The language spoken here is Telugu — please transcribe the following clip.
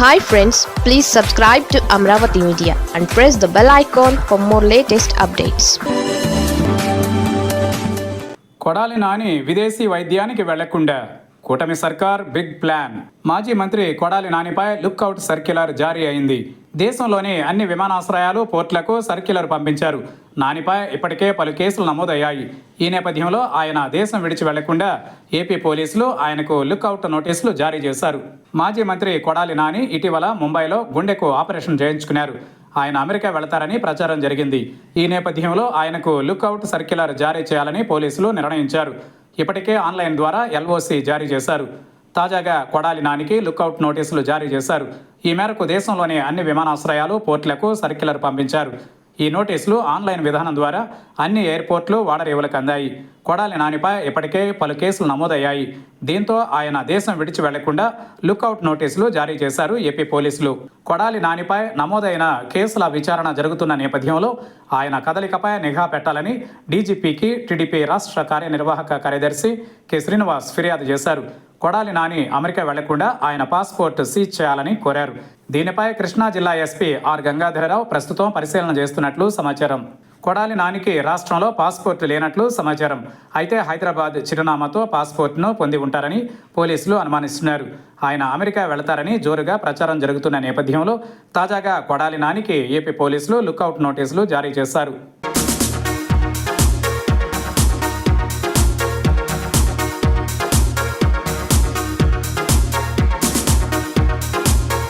Hi friends please subscribe to Amaravati media and press the bell icon for more latest updates Kodali Nani విదేశీ వైద్యానికి వెళ్ళకుండా కూటమి సర్కార్ బిగ్ ప్లాన్ మాజీ మంత్రి కొడాలి నానిపై లుక్అవుట్ సర్క్యులర్ జారీ అయింది. దేశంలోని అన్ని విమానాశ్రయాలు పోర్ట్లకు సర్క్యులర్ పంపించారు. నానిపై ఇప్పటికే పలు కేసులు నమోదయ్యాయి. ఈ నేపథ్యంలో ఆయన దేశం విడిచి వెళ్ళకుండా ఏపీ పోలీసులు ఆయనకు లుక్అవుట్ నోటీసులు జారీ చేశారు. మాజీ మంత్రి కొడాలి నాని ఇటీవల ముంబైలో గుండెకు ఆపరేషన్ చేయించుకున్నారు. ఆయన అమెరికా వెళతారని ప్రచారం జరిగింది. ఈ నేపథ్యంలో ఆయనకు లుక్అవుట్ సర్క్యులర్ జారీ చేయాలని పోలీసులు నిర్ణయించారు. ఇప్పటికే ఆన్లైన్ ద్వారా ఎల్ఓసి జారీ చేశారు. తాజాగా కొడాలి నానికి లుక్అవుట్ నోటీసులు జారీ చేశారు. ఈ మేరకు దేశంలోని అన్ని విమానాశ్రయాలు పోర్టులకు సర్క్యులర్ పంపించారు. ఈ నోటీసులు ఆన్లైన్ విధానం ద్వారా అన్ని ఎయిర్పోర్ట్లు వాడరేవులకు అందాయి. కొడాలి నానిపై ఇప్పటికే పలు కేసులు నమోదయ్యాయి. దీంతో ఆయన దేశం విడిచి వెళ్ళకుండా లుక్అవుట్ నోటీసులు జారీ చేశారు ఏపీ పోలీసులు. కొడాలి నానిపై నమోదైన కేసుల విచారణ జరుగుతున్న నేపథ్యంలో ఆయన కదలికపై నిఘా పెట్టాలని డీజీపీకి టీడీపీ రాష్ట్ర కార్యనిర్వాహక కార్యదర్శి కె. శ్రీనివాస్ ఫిర్యాదు చేశారు. కొడాలి నాని అమెరికా వెళ్ళకుండా ఆయన పాస్పోర్ట్ సీజ్ చేయాలని కోరారు. దీనిపై కృష్ణా జిల్లా ఎస్పీ ఆర్ గంగాధరరావు ప్రస్తుతం పరిశీలన చేస్తున్నట్లు సమాచారం. కొడాలి నానికి రాష్ట్రంలో పాస్పోర్ట్ లేనట్లు సమాచారం. అయితే హైదరాబాద్ చిరునామాతో పాస్పోర్ట్ను పొంది ఉంటారని పోలీసులు అనుమానిస్తున్నారు. ఆయన అమెరికా వెళతారని జోరుగా ప్రచారం జరుగుతున్న నేపథ్యంలో తాజాగా కొడాలి నానికి ఏపీ పోలీసులు లుక్అవుట్ నోటీసులు జారీ చేశారు.